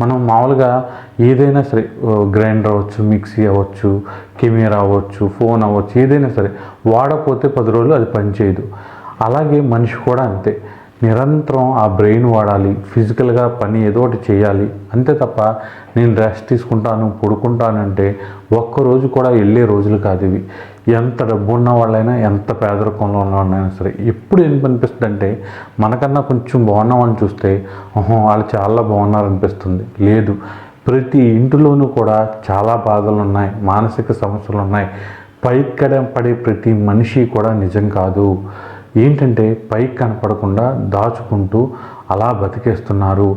మనం మామూలుగా ఏదైనా సరే గ్రైండర్ అవ్వచ్చు మిక్సీ అవ్వచ్చు కెమెరా అవ్వచ్చు ఫోన్ అవ్వచ్చు ఏదైనా సరే వాడకపోతే పది రోజులు అది పనిచేయదు అలాగే మనిషి కూడా అంతే. నిరంతరం ఆ బ్రెయిన్ వాడాలి ఫిజికల్గా పని ఏదో ఒకటి చేయాలి. అంతే తప్ప నేను రెస్ట్ తీసుకుంటాను పడుకుంటానంటే ఒక్కరోజు కూడా వెళ్ళే రోజులు కాదు ఇవి. ఎంత డబ్బు ఉన్న వాళ్ళైనా ఎంత పేదరికంలో ఉన్న వాళ్ళైనా సరే ఎప్పుడు ఏం అనిపిస్తుంది అంటే మనకన్నా కొంచెం బాగున్నామని చూస్తే ఓహో వాళ్ళు చాలా బాగున్నారనిపిస్తుంది. లేదు ప్రతి ఇంటిలోనూ కూడా చాలా బాధలు ఉన్నాయి మానసిక సమస్యలు ఉన్నాయి పైకడ పడే ప్రతి మనిషి కూడా నిజం కాదు. ఏంటంటే పైకి కనపడకుండా దాచుకుంటూ అలా బతికేస్తున్నారు.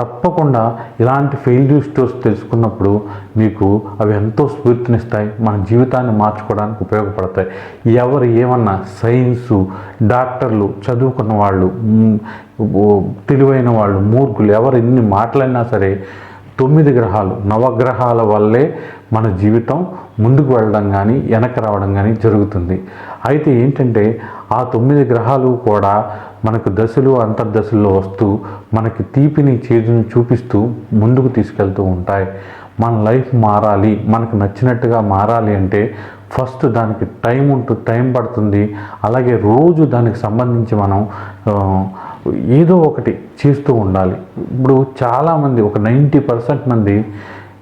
తప్పకుండా ఇలాంటి ఫెయిల్యూర్ స్టోర్స్ తెలుసుకున్నప్పుడు మీకు అవి ఎంతో స్ఫూర్తినిస్తాయి. మన జీవితాన్ని మార్చుకోవడానికి ఉపయోగపడతాయి. ఎవరు ఏమన్నా సైన్సు డాక్టర్లు చదువుకున్న వాళ్ళు తెలివైన వాళ్ళు మూర్ఖులు ఎవరు ఎన్ని మాట్లాడినా సరే తొమ్మిది గ్రహాలు నవగ్రహాల వల్లే మన జీవితం ముందుకు వెళ్ళడం కానీ వెనక్కి రావడం కానీ జరుగుతుంది. అయితే ఏంటంటే ఆ తొమ్మిది గ్రహాలు కూడా మనకు దశలు అంతర్దశల్లో వస్తూ మనకి తీపిని చేదుని చూపిస్తూ ముందుకు తీసుకెళ్తూ ఉంటాయి. మన లైఫ్ మారాలి మనకు నచ్చినట్టుగా మారాలి అంటే ఫస్ట్ దానికి టైం ఉంటుంది టైం పడుతుంది. అలాగే రోజు దానికి సంబంధించి మనం ఏదో ఒకటి చేస్తూ ఉండాలి. ఇప్పుడు చాలామంది ఒక నైంటీ పర్సెంట్ మంది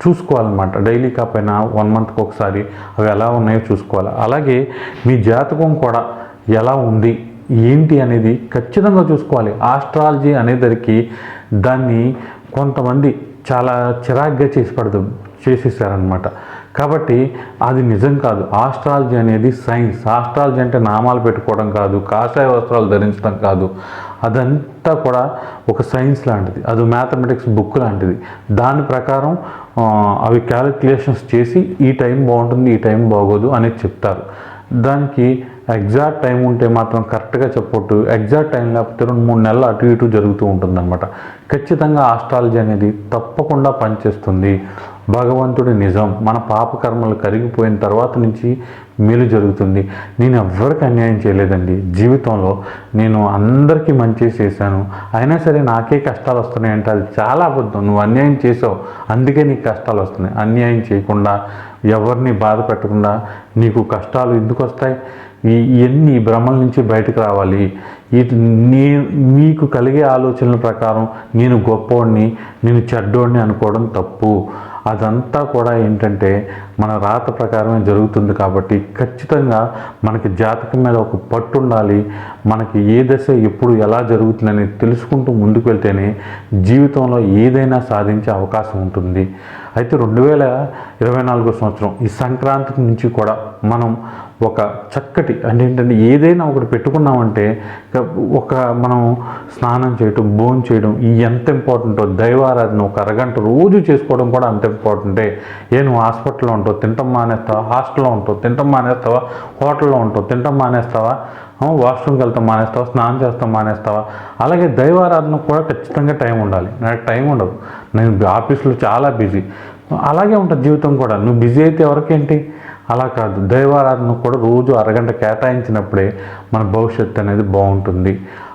చూసుకోవాలన్నమాట. డైలీ కాకపోయినా వన్ మంత్కి ఒకసారి అవి ఎలా ఉన్నాయో చూసుకోవాలి. అలాగే మీ జాతకం కూడా ఎలా ఉంది ఏంటి అనేది ఖచ్చితంగా చూసుకోవాలి. ఆస్ట్రాలజీ అనేదరికి దాన్ని కొంతమంది చాలా చిరాగ్గా చేసి పడదు చేసేసారనమాట కాబట్టి అది నిజం కాదు. ఆస్ట్రాలజీ అనేది సైన్స్. ఆస్ట్రాలజీ అంటే నామాలు పెట్టుకోవడం కాదు కాషాయ వస్త్రాలు ధరించడం కాదు. అదంతా కూడా ఒక సైన్స్ లాంటిది. అది మ్యాథమెటిక్స్ బుక్ లాంటిది. దాని ప్రకారం అవి క్యాలిక్యులేషన్స్ చేసి ఈ టైం బాగుంటుంది ఈ టైం బాగోదు అనేది చెప్తారు. దానికి ఎగ్జాక్ట్ టైం ఉంటే మాత్రం కరెక్ట్గా చెప్పొట్టు ఎగ్జాక్ట్ టైం లేకపోతే రెండు మూడు నెలలు అటు ఇటు జరుగుతూ ఉంటుందన్నమాట. ఖచ్చితంగా ఆస్ట్రాలజీ అనేది తప్పకుండా పనిచేస్తుంది. భగవంతుడి నిజం మన పాపకర్మలు కరిగిపోయిన తర్వాత నుంచి మేలు జరుగుతుంది. నేను ఎవ్వరికి అన్యాయం చేయలేదండి. జీవితంలో నేను అందరికీ మంచి చేశాను. అయినా సరే నాకే కష్టాలు వస్తున్నాయంటే అది చాలా అబద్ధం. నువ్వు అన్యాయం చేసావు అందుకే నీకు కష్టాలు వస్తున్నాయి. అన్యాయం చేయకుండా ఎవరిని బాధ పెట్టకుండా నీకు కష్టాలు ఎందుకు వస్తాయి? ఈ ఇవన్నీ భ్రమల నుంచి బయటకు రావాలి. ఈ నీ మీకు కలిగే ఆలోచనల ప్రకారం నేను గొప్పవాడిని నేను చెడ్డోడిని అనుకోవడం తప్పు. అదంతా కూడా ఏంటంటే మన రాత ప్రకారమే జరుగుతుంది కాబట్టి ఖచ్చితంగా మనకి జాతకం మీద ఒక పట్టు ఉండాలి. మనకి ఏ దశ ఎప్పుడు ఎలా జరుగుతుందని తెలుసుకుంటూ ముందుకు వెళ్తేనే జీవితంలో ఏదైనా సాధించే అవకాశం ఉంటుంది. అయితే రెండు వేల ఇరవై నాలుగో సంవత్సరం ఈ సంక్రాంతి నుంచి కూడా మనం ఒక చక్కటి అంటే ఏంటంటే ఏదైనా ఒకటి పెట్టుకున్నామంటే ఒక మనం స్నానం చేయటం భోజనం చేయడం ఈ ఎంత ఇంపార్టెంటో దైవారాధన ఒక అరగంట రోజు చేసుకోవడం కూడా అంత ఇంపార్టెంటే. ఏ నువ్వు హాస్పిటల్లో ఉంటావు తింటాం మానేస్తావా? హాస్టల్లో ఉంటావు తింటాం మానేస్తావా? హోటల్లో ఉంటావు తింటాం మానేస్తావా? వాష్రూమ్కి వెళ్తాం మానేస్తావా? స్నానం చేస్తాం మానేస్తావా? అలాగే దైవారాధన కూడా ఖచ్చితంగా టైం ఉండాలి. నాకు టైం ఉండదు. నేను ఆఫీస్లో చాలా బిజీ. అలాగే ఉంటుంది జీవితం కూడా. నువ్వు బిజీ అయితే ఎవరికేంటి? అలా కాదు. దైవారాధన కూడా రోజు అరగంట కేటాయించినప్పుడే మన భవిష్యత్తు అనేది బాగుంటుంది.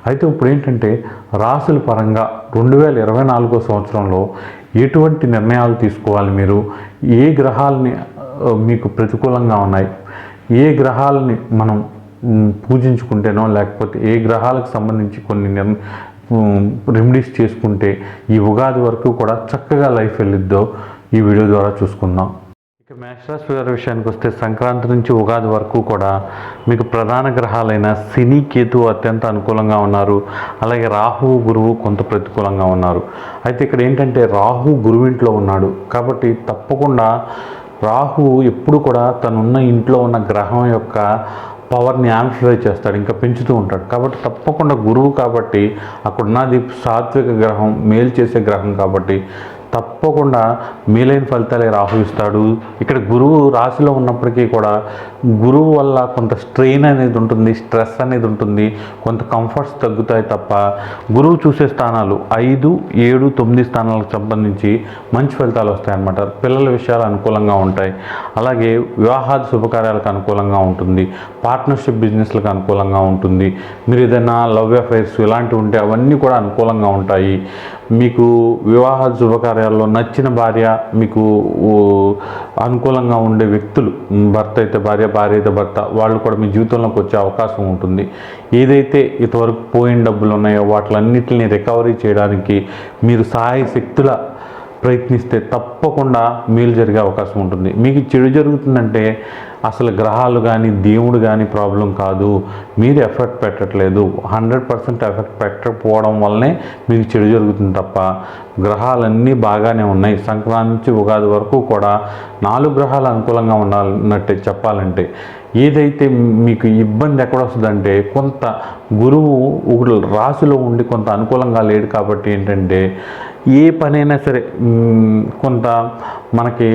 అయితే ఇప్పుడు ఏంటంటే రాసుల పరంగా రెండు వేల ఇరవై నాలుగో సంవత్సరంలో ఎటువంటి నిర్ణయాలు తీసుకోవాలి మీరు? ఏ గ్రహాలని మీకు ప్రతికూలంగా ఉన్నాయి? ఏ గ్రహాలని మనం పూజించుకుంటేనో లేకపోతే ఏ గ్రహాలకు సంబంధించి కొన్ని నిర్ రెమెడీస్ చేసుకుంటే ఈ ఉగాది వరకు కూడా చక్కగా లైఫ్ వెళ్ళిద్దో ఈ వీడియో ద్వారా చూసుకుందాం. ఇక మేషరాశి గారి విషయానికి వస్తే సంక్రాంతి నుంచి ఉగాది వరకు కూడా మీకు ప్రధాన గ్రహాలైన శని కేతు అత్యంత అనుకూలంగా ఉన్నారు. అలాగే రాహువు గురువు కొంత ప్రతికూలంగా ఉన్నారు. అయితే ఇక్కడ ఏంటంటే రాహు గురువు ఇంట్లో ఉన్నాడు. కాబట్టి తప్పకుండా రాహు ఎప్పుడు కూడా తనున్న ఇంట్లో ఉన్న గ్రహం యొక్క పవర్ని యాంప్లిఫై చేస్తాడు ఇంకా పెంచుతూ ఉంటాడు. కాబట్టి తప్పకుండా గురువు కాబట్టి అక్కడ ఉన్నది సాత్విక గ్రహం మేలు చేసే గ్రహం కాబట్టి తప్పకుండా మేలైన ఫలితాలే రాహు ఇస్తాడు ఇక్కడ గురువు రాశిలో ఉన్నప్పటికీ కూడా గురువు వల్ల కొంత స్ట్రెయిన్ అనేది ఉంటుంది స్ట్రెస్ అనేది ఉంటుంది కొంత కంఫర్ట్స్ తగ్గుతాయి తప్ప గురువు చూసే స్థానాలు ఐదు ఏడు తొమ్మిది స్థానాలకు సంబంధించి మంచి ఫలితాలు వస్తాయన్నమాట పిల్లల విషయాలు అనుకూలంగా ఉంటాయి. అలాగే వివాహాది శుభకార్యాలకు అనుకూలంగా ఉంటుంది. పార్ట్నర్షిప్ బిజినెస్లకు అనుకూలంగా ఉంటుంది. మీరు ఏదైనా లవ్ అఫైర్స్ ఇలాంటివి ఉంటే అవన్నీ కూడా అనుకూలంగా ఉంటాయి. మీకు వివాహ శుభకార్యాల్లో నచ్చిన భార్య మీకు అనుకూలంగా ఉండే వ్యక్తులు భర్త అయితే భార్య భార్య అయితే భర్త వాళ్ళు కూడా మీ జీవితంలోకి వచ్చే అవకాశం ఉంటుంది. ఏదైతే ఇంతవరకు పోయిన డబ్బులు ఉన్నాయో వాటిలన్నింటిని రికవరీ చేయడానికి మీరు సహాయ శక్తుల ప్రయత్నిస్తే తప్పకుండా మేలు జరిగే అవకాశం ఉంటుంది. మీకు చెడు జరుగుతుందంటే అసలు గ్రహాలు కానీ దేవుడు కానీ ప్రాబ్లం కాదు. మీరు ఎఫెక్ట్ పెట్టట్లేదు. హండ్రెడ్ పర్సెంట్ ఎఫెక్ట్ పెట్టకపోవడం వల్లనే మీకు చెడు జరుగుతుంది తప్ప గ్రహాలన్నీ బాగానే ఉన్నాయి. సంక్రాంతి నుంచి ఉగాది వరకు కూడా నాలుగు గ్రహాలు అనుకూలంగా ఉండాలన్నట్టే చెప్పాలంటే ఏదైతే మీకు ఇబ్బంది ఎక్కడ వస్తుందంటే కొంత గురువు ఒకడు రాశిలో ఉండి కొంత అనుకూలంగా లేడు కాబట్టి ఏంటంటే ఏ పనైనా సరే కొంత మనకి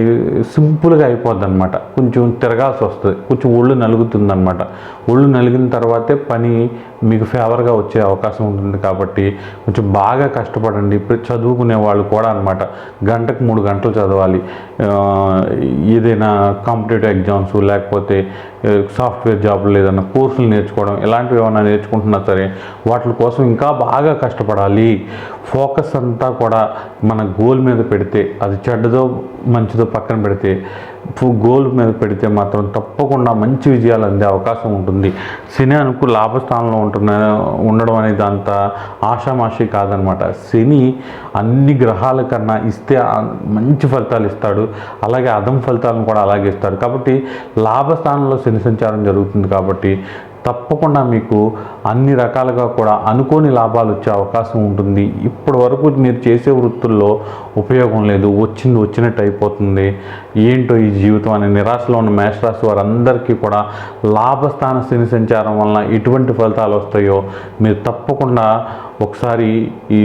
సింపుల్గా అయిపోద్ది అనమాట కొంచెం తిరగాల్సి వస్తుంది. కొంచెం ఒళ్ళు నలుగుతుంది అనమాట ఒళ్ళు నలిగిన తర్వాతే పని మీకు ఫేవర్గా వచ్చే అవకాశం ఉంటుంది కాబట్టి కొంచెం బాగా కష్టపడండి. ఇప్పుడు చదువుకునే వాళ్ళు కూడా అనమాట గంటకు మూడు గంటలు చదవాలి. ఏదైనా కాంపిటేటివ్ ఎగ్జామ్స్ లేకపోతే సాఫ్ట్వేర్ జాబ్లు ఏదైనా కోర్సులు నేర్చుకోవడం ఇలాంటివి ఏమైనా నేర్చుకుంటున్నా సరే వాటి కోసం ఇంకా బాగా కష్టపడాలి. ఫోకస్ అంతా కూడా మన గోల్ మీద పెడితే అది చెడ్డదో మంచిదో పక్కన పెడితే గోల్ మీద పెడితే మాత్రం తప్పకుండా మంచి విజయాలు అందే అవకాశం ఉంటుంది. శని అనుకు లాభస్థానంలో ఉంటున్న ఉండడం అనేది అంత ఆషామాషి కాదనమాట. శని అన్ని గ్రహాల కన్నా ఇస్తే మంచి ఫలితాలు ఇస్తాడు. అలాగే అదం ఫలితాలను కూడా అలాగే ఇస్తాడు. కాబట్టి లాభస్థానంలో శని సంచారం జరుగుతుంది కాబట్టి తప్పకుండా మీకు అన్ని రకాలుగా కూడా అనుకోని లాభాలు వచ్చే అవకాశం ఉంటుంది. ఇప్పటి వరకు మీరు చేసే వృత్తుల్లో ఉపయోగం లేదు. వచ్చింది వచ్చినట్టు అయిపోతుంది. ఏంటో ఈ జీవితం అనే నిరాశలో ఉన్న మేషరాశి వారందరికీ కూడా లాభస్థాన శని సంచారం వలన ఎటువంటి ఫలితాలు వస్తాయో మీరు తప్పకుండా ఒకసారి ఈ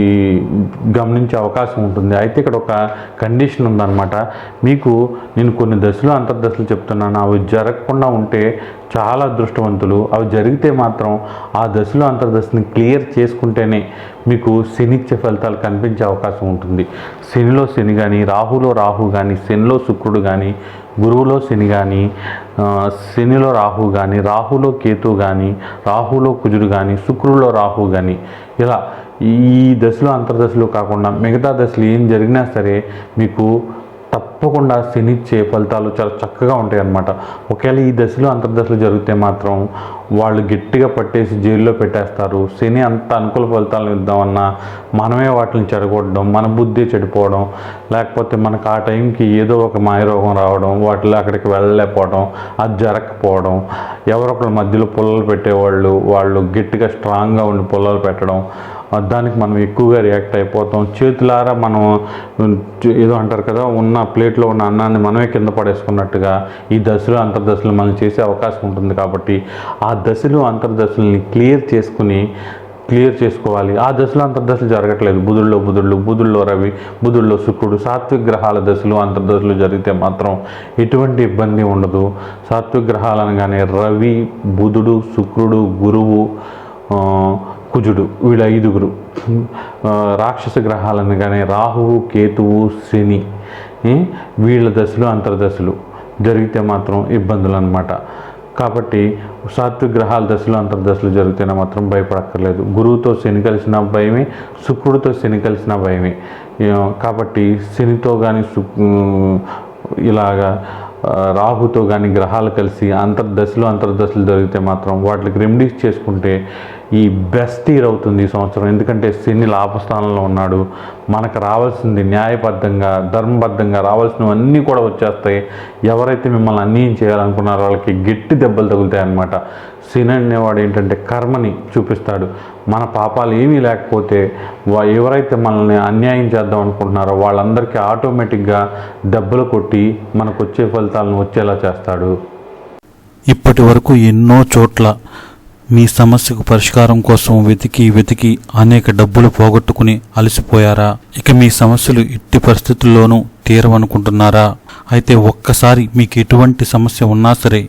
గమనించే అవకాశం ఉంటుంది. అయితే ఇక్కడ ఒక కండిషన్ ఉందన్నమాట. మీకు నేను కొన్ని దశలు అంతర్దశలు చెప్తున్నాను. అవి జరగకుండా ఉంటే చాలా అదృష్టవంతులు. అవి జరిగితే మాత్రం ఆ దశలో అంతర్దశని క్లియర్ చేసుకుంటేనే మీకు శనిచ్చే ఫలితాలు కనిపించే అవకాశం ఉంటుంది. శనిలో శని కానీ రాహులో రాహు కానీ శనిలో శుక్రుడు కానీ గురువులో శని కానీ శనిలో రాహు కానీ రాహులో కేతు కానీ రాహులో కుజుడు కానీ శుక్రులో రాహు కానీ ఇలా ఈ దశలో అంతర్దశలు కాకుండా మిగతా దశలు ఏం జరిగినా సరే మీకు తప్పకుండా శనిచ్చే ఫలితాలు చాలా చక్కగా ఉంటాయి అన్నమాట ఒకవేళ ఈ దశలో అంతర్దశలు జరిగితే మాత్రం వాళ్ళు గట్టిగా పట్టేసి జైల్లో పెట్టేస్తారు. శని అంత అనుకూల ఫలితాలను ఇద్దామన్నా మనమే వాటిని చెడగొట్టడం మన బుద్ధి చెడిపోవడం లేకపోతే మనకు ఆ టైంకి ఏదో ఒక మాయరోగం రావడం వాటిలో అక్కడికి వెళ్ళలేకపోవడం అది జరగకపోవడం ఎవరొకరు మధ్యలో పుల్లలు పెట్టేవాళ్ళు వాళ్ళు గట్టిగా స్ట్రాంగ్గా ఉండి పుల్లలు పెట్టడం దానికి మనం ఎక్కువగా రియాక్ట్ అయిపోతాం. చేతులారా మనం ఏదో అంటారు కదా ఉన్న ప్లేట్లో ఉన్న అన్నాన్ని మనమే కింద పడేసుకున్నట్టుగా ఈ దశలు అంతర్దశలు మనం చేసే అవకాశం ఉంటుంది కాబట్టి ఆ దశలు అంతర్దశల్ని క్లియర్ చేసుకుని క్లియర్ చేసుకోవాలి. ఆ దశలో అంతర్దశలు జరగట్లేదు. బుధుల్లో బుధుళ్ళు బుధుల్లో రవి బుధుల్లో శుక్రుడు సాత్విక గ్రహాల దశలు అంతర్దశలు జరిగితే మాత్రం ఎటువంటి ఇబ్బంది ఉండదు. సాత్విక గ్రహాలు అనగానే రవి బుధుడు శుక్రుడు గురువు కుజుడు వీళ్ళ ఐదుగురు. రాక్షస గ్రహాలను కానీ రాహువు కేతువు శని వీళ్ళ దశలు అంతర్దశలు. జరిగితే మాత్రం ఇబ్బందులు అనమాట కాబట్టి సాత్విక గ్రహాల దశలు అంతర్దశలు జరిగితేనే మాత్రం భయపడక్కర్లేదు. గురువుతో శని కలిసిన భయమే శుక్రుడితో శని కలిసిన భయమే. కాబట్టి శనితో కానీ ఇలాగా రాహుతో కానీ గ్రహాలు కలిసి అంతర్దశలు అంతర్దశలు జరిగితే మాత్రం వాటికి రెమెడీస్ చేసుకుంటే ఈ బెస్ట్ ఇయర్ అవుతుంది ఈ సంవత్సరం. ఎందుకంటే శని లాభస్థానంలో ఉన్నాడు. మనకు రావాల్సింది న్యాయబద్ధంగా ధర్మబద్ధంగా రావాల్సినవన్నీ కూడా వచ్చేస్తాయి. ఎవరైతే మిమ్మల్ని అన్యాయం చేయాలనుకున్నారో వాళ్ళకి గట్టి దెబ్బలు తగులుతాయి అన్నమాట సిన్ అనేవాడు ఏంటంటే కర్మని చూపిస్తాడు. మన పాపాలు ఏమీ లేకపోతే వా- ఎవరైతే మనల్ని అన్యాయం చేద్దాం అనుకుంటున్నారో వాళ్ళందరికీ ఆటోమేటిక్గా దెబ్బలు కొట్టి మనకు వచ్చే ఫలితాలను వచ్చేలా చేస్తాడు. ఇప్పటి వరకు ఎన్నో చోట్ల మీ సమస్యకు పరిష్కారం కోసం వెతికి వెతికి అనేక డబ్బులు పోగొట్టుకుని అలసిపోయారా? ఇక మీ సమస్యలు ఎట్టి పరిస్థితుల్లోనూ తీరవనుకుంటున్నారా? అయితే ఒక్కసారి మీకు ఎటువంటి సమస్య ఉన్నా సరే